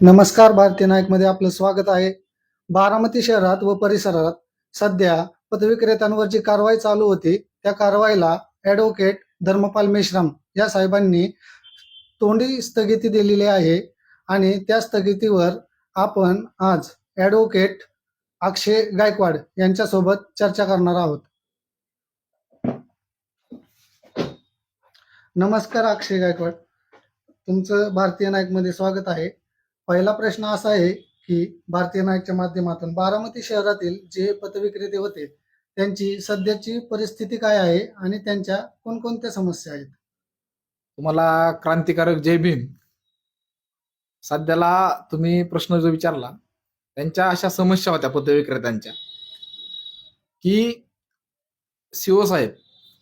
नमस्कार भारतीय नायकमध्ये आपलं स्वागत आहे. बारामती शहरात व परिसरात सध्या पदविक्रेत्यांवरची कारवाई चालू होती त्या कारवाईला ॲडव्होकेट धर्मपाल मेश्राम या साहेबांनी तोंडी स्थगिती दिलेली आहे आणि त्या स्थगितीवर आपण आज ॲडव्होकेट अक्षय गायकवाड यांच्यासोबत चर्चा करणार आहोत. नमस्कार अक्षय गायकवाड. तुमचं भारतीय नायकमध्ये स्वागत आहे. पहिला प्रश्न असा आहे की भारतीय नायकच्या माध्यमातून बारामती शहरातील जे पतविक्रेते होते त्यांची सध्याची परिस्थिती काय आहे आणि त्यांच्या कोणकोणत्या समस्या आहेत? तुम्हाला क्रांतिकारक जय भीम. सध्याला तुम्ही प्रश्न जो विचारला त्यांच्या अशा समस्या होत्या पतविक्रेत्यांच्या की सीओ साहेब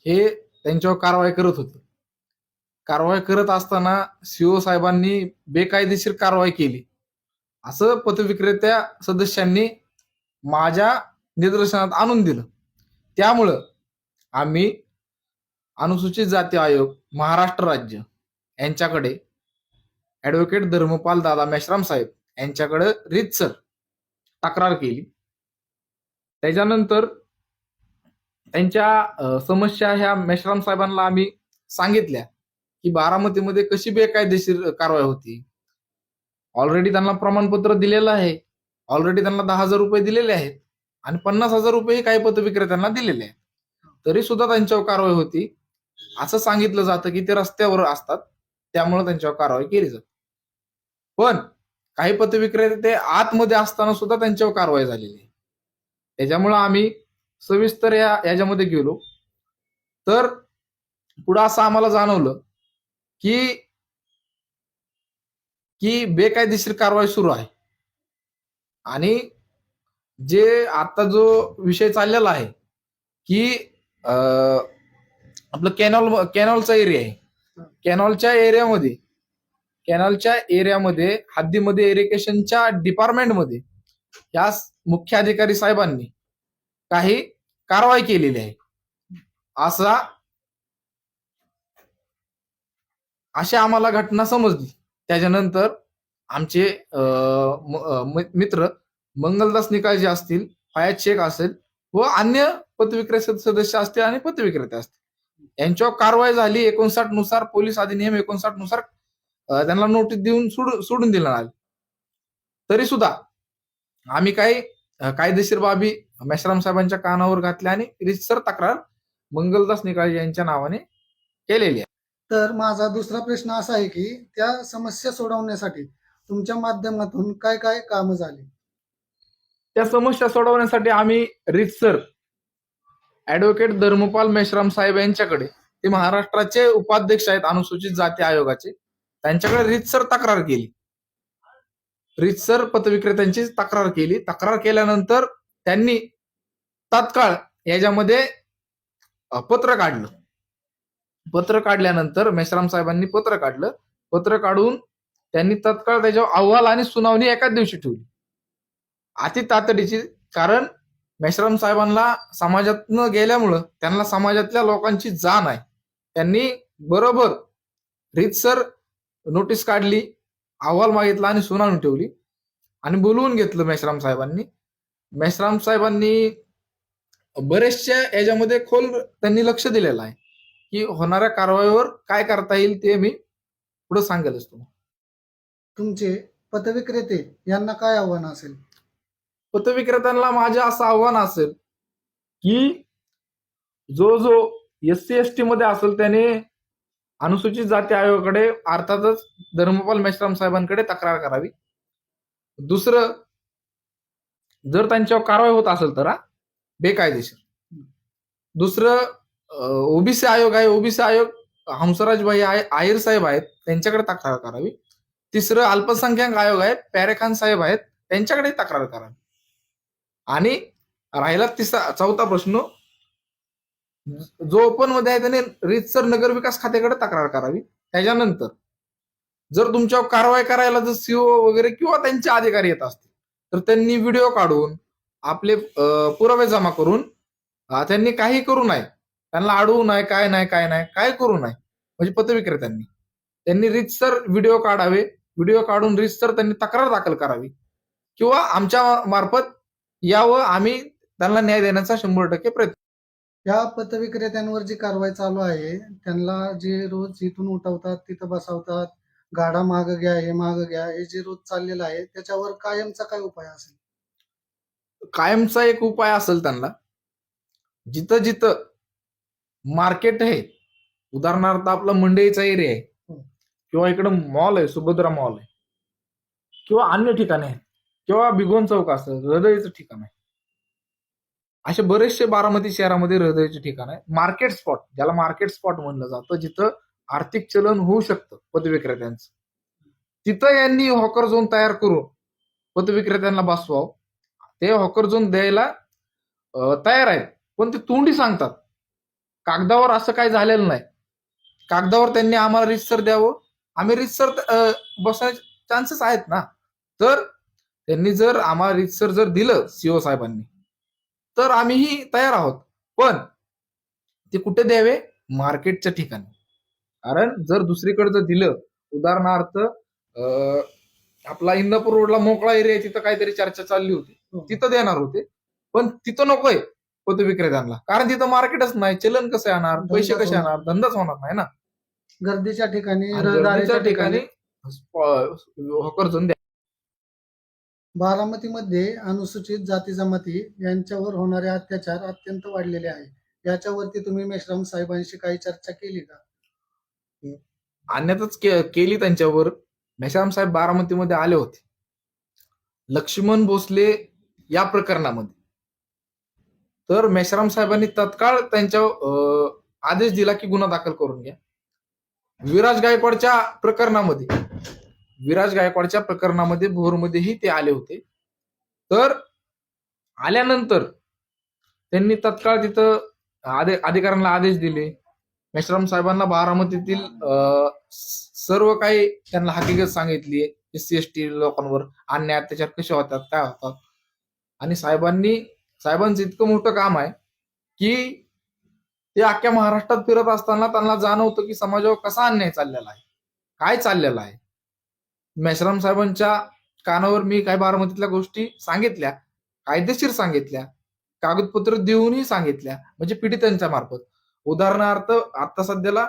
हे त्यांच्यावर कारवाई करत होते. कारवाई करत असताना सीओ साहेबांनी बेकायदेशीर कारवाई केली. असं पतविक्रेत्या सदस्यांनी माझ्या निदर्शनात आणून दिलं. त्यामुळं आम्ही अनुसूचित जाती आयोग महाराष्ट्र राज्य यांच्याकडे ऍडव्होकेट धर्मपाल दादा मेश्राम साहेब यांच्याकडे रीतसर तक्रार केली. त्याच्यानंतर त्यांच्या समस्या ह्या मेश्राम साहेबांना आम्ही सांगितल्या. की बारामतीमध्ये कशी बेकायदेशीर कारवाई होती? ऑलरेडी त्यांना प्रमाणपत्र दिलेलं आहे. ऑलरेडी त्यांना दहा हजार रुपये दिलेले आहेत. आणि पन्नास हजार रुपये काही पथविक्रेत्यांना दिलेले आहेत. तरी सुद्धा त्यांच्यावर कारवाई होती. असं सांगितलं जातं की ते रस्त्यावर असतात. त्यामुळे त्यांच्यावर कारवाई केली जाते. पण काही पथविक्रेते ते आतमध्ये असताना सुद्धा त्यांच्यावर कारवाई झालेली आहे. त्याच्यामुळं आम्ही सविस्तर या याच्यामध्ये गेलो. तर पुढं असं आम्हाला जाणवलं की की बेकायदेशीर कारवाई सुरू आहे. आणि जे आता जो विषय चाललेला आहे की आपलं कॅनॉल कॅनॉलचा एरिया आहे. कॅनॉलच्या एरियामध्ये कॅनॉलच्या एरियामध्ये हद्दीमध्ये इरिगेशनच्या डिपार्टमेंटमध्ये या मुख्य अधिकारी साहेबांनी काही कारवाई केलेली आहे. असा अशा आम्हाला घटना समजली. त्याच्यानंतर आमचे अं, मित्र मंगलदास निकाळजी असतील फयाज शेख असेल व अन्य पतविक्रेते सदस्य असतील आणि पतविक्रेते असतील. यांच्यावर कारवाई झाली. एकोणसाठनुसार पोलीस अधिनियम एकोणसाठनुसार त्यांना नोटीस देऊन सोडून सोडून दिला तरी सुद्धा आम्ही काही कायदेशीर बाबी मेश्राम साहेबांच्या कानावर घातल्या आणि रिसर तक्रार मंगलदास निकाळजी यांच्या नावाने केलेली आहे. तर माझा दुसरा प्रश्न असा आहे की त्या समस्या सोडवण्यासाठी तुमच्या माध्यमातून काय काय काम झाली? त्या समस्या सोडवण्यासाठी आम्ही रितसर ऍडव्होकेट धर्मपाल मेश्राम साहेब यांच्याकडे ते महाराष्ट्राचे उपाध्यक्ष आहेत अनुसूचित जाती आयोगाचे त्यांच्याकडे रितसर तक्रार केली. रितसर पतविक्रेत्यांची तक्रार केली. तक्रार केल्यानंतर त्यांनी तात्काळ याच्यामध्ये पत्र काढलं. पत्र काढल्यानंतर मेश्राम साहेबांनी पत्र काढलं. पत्र काढून त्यांनी तत्काळ त्याच्यावर अहवाल आणि सुनावणी एकाच दिवशी ठेवली. अति तातडीची कारण मेश्राम साहेबांना समाजातनं गेल्यामुळं त्यांना समाजातल्या लोकांची जाण आहे. त्यांनी बरोबर रीतसर नोटीस काढली अहवाल मागितला आणि सुनावणी ठेवली आणि बोलवून घेतलं मेश्राम साहेबांनी. मेश्राम साहेबांनी बरेचशा याच्यामध्ये खोल त्यांनी लक्ष दिलेलं आहे. की होणाऱ्या कारवाईवर काय करता येईल ते मी पुढे सांगेलच तुम्हाला. तुमचे पथविक्रेते यांना काय आव्हान असेल? पथविक्रेत्यांना माझे असं आव्हान असेल की जो जो एस सी एस टी मध्ये असेल त्याने अनुसूचित जाती आयोगाकडे अर्थातच धर्मपाल मेश्राम साहेबांकडे तक्रार करावी. दुसरं जर त्यांच्यावर कारवाई होत असेल तर बेकायदेशीर. दुसरं ओबीसी आयोग आहे. ओबीसी आयोग हंसराज भाई आयर साहेब आहेत. त्यांच्याकडे तक्रार करावी. तिसरं अल्पसंख्याक आयोग आहे पॅरेखान साहेब आहेत. त्यांच्याकडे तक्रार करावी. आणि राहिला तिसरा चौथा प्रश्न. जो ओपनमध्ये आहे त्याने रितसर नगर विकास खात्याकडे तक्रार करावी. त्याच्यानंतर जर तुमच्यावर कारवाई करायला जर सीओ वगैरे किंवा त्यांचे अधिकारी येत असतील तर त्यांनी व्हिडिओ काढून आपले पुरावे जमा करून त्यांनी काही करू नये. त्यांना अडवू नये काय नाही काय नाही काय करू नये. म्हणजे पथविक्रेत्यांनी त्यांनी रितसर व्हिडिओ काढावे. व्हिडिओ काढून रितसर त्यांनी तक्रार दाखल करावी. किंवा आमच्या मार्फत यावं आम्ही त्यांना न्याय देण्याचा शंभर टक्के प्रयत्न या पथविक्रेत्यांवर जी कारवाई चालू आहे त्यांना जे रोज इथून उठवतात तिथं बसवतात गाडा माग घ्या हे माग घ्या हे जे रोज चाललेलं आहे त्याच्यावर कायमचा काय उपाय असेल? कायमचा एक उपाय असेल त्यांना. जिथं जिथं मार्केट आहे. उदाहरणार्थ आपला मंडईचा एरिया आहे. हो. किंवा इकडं मॉल आहे सुभद्रा मॉल आहे. किंवा अन्य ठिकाणे आहेत. किंवा बिगोन चौक असं हृदयचं ठिकाण आहे. असे बरेचसे बारामती शहरामध्ये हृदयाचे ठिकाण आहे. मार्केट स्पॉट ज्याला मार्केट स्पॉट म्हणलं जातं जिथं आर्थिक चलन होऊ शकतं पदविक्रेत्यांचं तिथं यांनी हॉकर झोन तयार करून पदविक्रेत्यांना बसवावं. ते हॉकर झोन द्यायला तयार आहेत. पण ते तोंडी सांगतात. कागदावर असं काही झालेलं नाही. कागदावर त्यांनी आम्हाला रितसर द्यावं. आम्ही रितसर अं, बसायचे चान्सेस आहेत ना. तर त्यांनी जर आम्हाला रितसर जर दिलं सीओ साहेबांनी तर आम्हीही तयार आहोत. पण ते कुठे द्यावे? मार्केटच्या ठिकाणी. कारण जर दुसरीकडे जर दिलं उदाहरणार्थ आपला इंदापूर रोडला मोकळा एरिया तिथं काहीतरी चर्चा चालली होती. तिथं देणार होते. पण तिथं नकोय. पदविक्रेत्यांना कारण तिथं मार्केटच नाही चलन कसं येणार पैसे कसे होणार. येणार धंदाच होणार नाही ना. गर्दीच्या ठिकाणी गर्दीच्या ठिकाणी. द्या बारामतीमध्ये अनुसूचित जाती जमाती यांच्यावर होणारे अत्याचार अत्यंत वाढलेले आहे. याच्यावरती तुम्ही मेश्राम साहेबांशी काही चर्चा केली का? आणण्यातच केली त्यांच्यावर. मेशाराम साहेब बारामतीमध्ये आले होते. लक्ष्मण भोसले या प्रकरणामध्ये. तर मेश्राम साहेबांनी तत्काळ त्यांच्या अं, आदेश दिला की गुन्हा दाखल करून घ्या. विराज गायकवाडच्या प्रकरणामध्ये विराज गायकवाडच्या प्रकरणामध्ये भोरमध्येही ते आले होते. तर आल्यानंतर त्यांनी तत्काळ तिथं आदे अधिकाऱ्यांना आदेश दिले. मेश्राम साहेबांना बारामतीतील अं, सर्व काही त्यांना हकीकत सांगितली एस सी एस टी लोकांवर अन्याय अत्याचार कसे होतात काय होतात. आणि साहेबांनी साहेबांचं इतकं मोठं काम आहे की ते अख्ख्या महाराष्ट्रात फिरत असताना त्यांना जाणवतं की समाजावर कसा अन्याय चाललेला आहे. काय चाललेला आहे? मेश्राम साहेबांच्या कानावर मी काही बारामतीतल्या गोष्टी सांगितल्या कायदेशीर सांगितल्या कागदपत्र देऊनही सांगितल्या म्हणजे पीडितांच्या मार्फत. उदाहरणार्थ आता सध्याला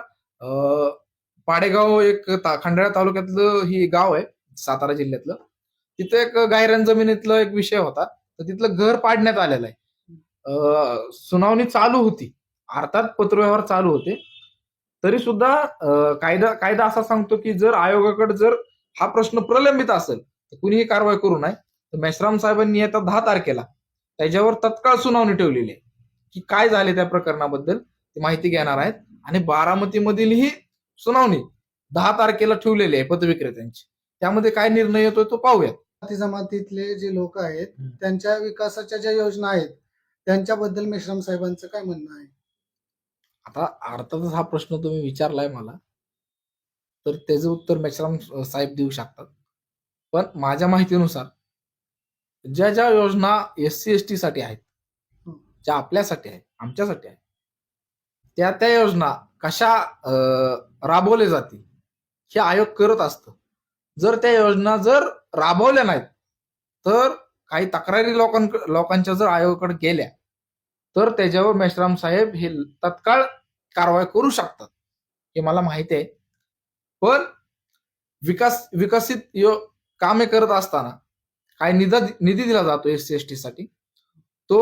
पाडेगाव एक ता- खंडाळा तालुक्यातलं ही गाव आहे सातारा जिल्ह्यातलं. तिथे एक गायरान जमिनीतलं एक विषय होता. तर तिथलं घर पाडण्यात आलेलं आहे. अं, सुनावणी चालू होती. अर्थात पत्रव्यवहार चालू होते. तरी सुद्धा अं, कायदा कायदा असा सांगतो की जर आयोगाकडे जर हा प्रश्न प्रलंबित असेल तर कुणीही कारवाई करू नये. तर मेश्राम साहेबांनी येत्या दहा तारखेला त्याच्यावर तत्काळ सुनावणी ठेवलेली आहे. की काय झाले त्या प्रकरणाबद्दल ती माहिती घेणार आहेत. आणि बारामतीमधील ही सुनावणी दहा तारखेला ठेवलेली आहे पदविक्रेत्यांची त्यामध्ये काय निर्णय येतोय तो पाहूयात. जाती जमातीतले जे लोक आहेत. त्यांच्या विकासाच्या ज्या योजना आहेत त्यांच्याबद्दल मेश्राम साहेबांचं काय म्हणणं आहे? आता अर्थातच हा प्रश्न तुम्ही विचारलाय मला. तर त्याचं उत्तर मेश्राम साहेब देऊ शकतात. पण माझ्या माहितीनुसार ज्या ज्या योजना एस सी एस टी साठी आहेत ज्या आपल्यासाठी आहेत आमच्यासाठी आहेत त्या त्या योजना कशा राबवल्या जातील हे आयोग करत असतं. जर त्या योजना जर राबवल्या नाहीत. तर काही तक्रारी लोकां लोकांच्या जर आयोगाकडे गेल्या तर त्याच्यावर मेश्राम साहेब हे तत्काळ कारवाई करू शकतात हे मला माहिती आहे. पण विकास विकसित यो कामे करत असताना काय निधा निधी दिला जातो एस सी एस टी साठी तो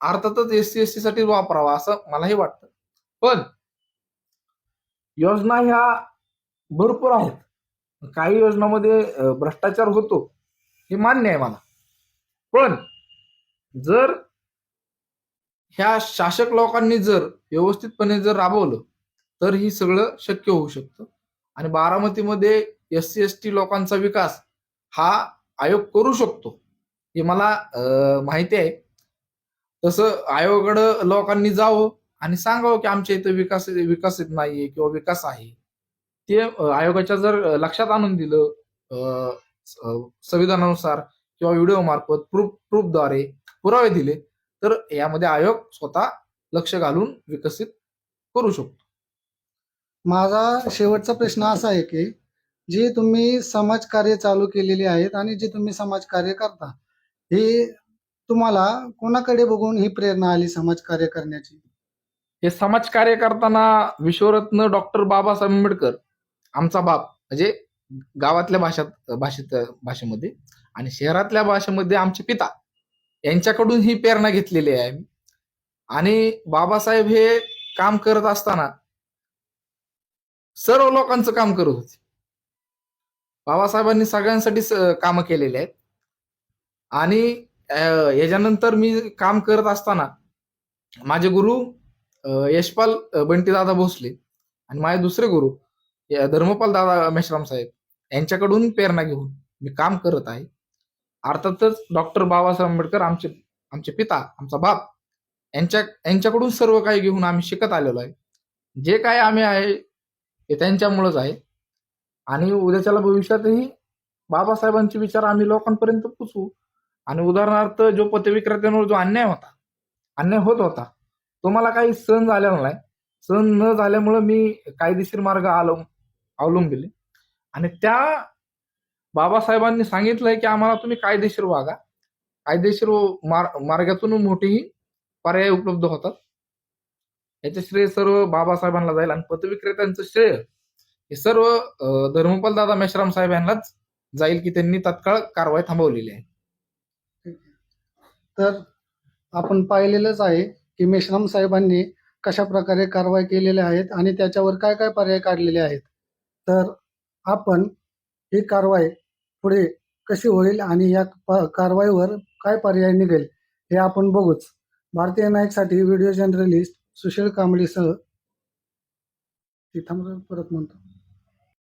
अर्थातच एस सी एस टी साठी वापरावा असं मलाही वाटतं. पण योजना ह्या भरपूर आहेत. काही योजनामध्ये भ्रष्टाचार होतो हे मान्य आहे मला. पण जर ह्या शासक लोकांनी जर व्यवस्थितपणे जर राबवलं तर ही सगळं शक्य होऊ शकतं. आणि बारामतीमध्ये एस सी एस टी लोकांचा विकास हा आयोग करू शकतो हे मला माहिती आहे. तसं आयोगाकडं लोकांनी जावं आणि सांगावं की आमच्या इथं विकास विकसित नाहीये किंवा विकास आहे. ते आयोगाच्या जर लक्षात आणून दिलं संविधानानुसार किंवा व्हिडिओ मार्फत प्रूफ प्रूफद्वारे पुरावे दिले तर यामध्ये आयोग स्वतः लक्ष घालून विकसित करू शकतो. माझा शेवटचा प्रश्न असा आहे की जी तुम्ही समाजकार्य चालू केलेली आहेत आणि जी तुम्ही समाजकार्य करता ही तुम्हाला कोणाकडे बघून ही प्रेरणा आली समाजकार्य करण्याची? हे समाजकार्य करताना विश्वरत्न डॉक्टर बाबासाहेब आंबेडकर आमचा बाप म्हणजे गावातल्या भाषात भाषेत भाषेमध्ये आणि शहरातल्या भाषेमध्ये आमचे पिता यांच्याकडून ही प्रेरणा घेतलेली आहे आणि बाबासाहेब हे काम करत असताना सर्व लोकांचं काम करत होते. बाबासाहेबांनी सगळ्यांसाठी काम केलेले आहेत. आणि याच्यानंतर मी काम करत असताना माझे गुरु यशपाल बंटीदादा भोसले आणि माझे दुसरे गुरु या धर्मपाल दादा मेश्राम साहेब यांच्याकडून प्रेरणा घेऊन मी काम करत आहे. अर्थातच डॉक्टर बाबासाहेब आंबेडकर आमचे आमचे पिता आमचा बाप यांच्या यांच्याकडून सर्व काही घेऊन आम्ही शिकत आलेलो आहे. जे काय आम्ही आहे ते त्यांच्यामुळंच आहे. आणि उद्याच्याला भविष्यातही बाबासाहेबांचे विचार आम्ही लोकांपर्यंत पोचवू. आणि उदाहरणार्थ जो पथविक्रेत्यांवर जो अन्याय होता अन्याय होत होता तो मला काही सहन झालेला नाही. सहन न झाल्यामुळं मी कायदेशीर मार्ग आलो. अवलंबिले आणि त्या बाबासाहेबांनी सांगितलंय की आम्हाला तुम्ही कायदेशीर वागा. कायदेशीर मार- मार्गातून मोठेही पर्याय उपलब्ध होतात. याचे श्रेय सर्व बाबासाहेबांना जाईल आणि पतविक्रेत्यांचं श्रेय हे सर्व धर्मपाल दादा मेश्राम साहेब यांनाच जाईल की त्यांनी तत्काळ कारवाई थांबवलेली आहे. तर आपण पाहिलेलंच आहे की मेश्राम साहेबांनी कशा प्रकारे कारवाई केलेल्या आहेत आणि त्याच्यावर काय काय पर्याय काढलेले आहेत. तर आपण ही कारवाई पुढे कशी होईल आणि या प- कारवाईवर काय पर्याय निघेल हे आपण बघूच. भारतीय नाईकसाठी व्हिडिओ जर्नलिस्ट सुशील कांबळीसह. तिथं परत म्हणतो.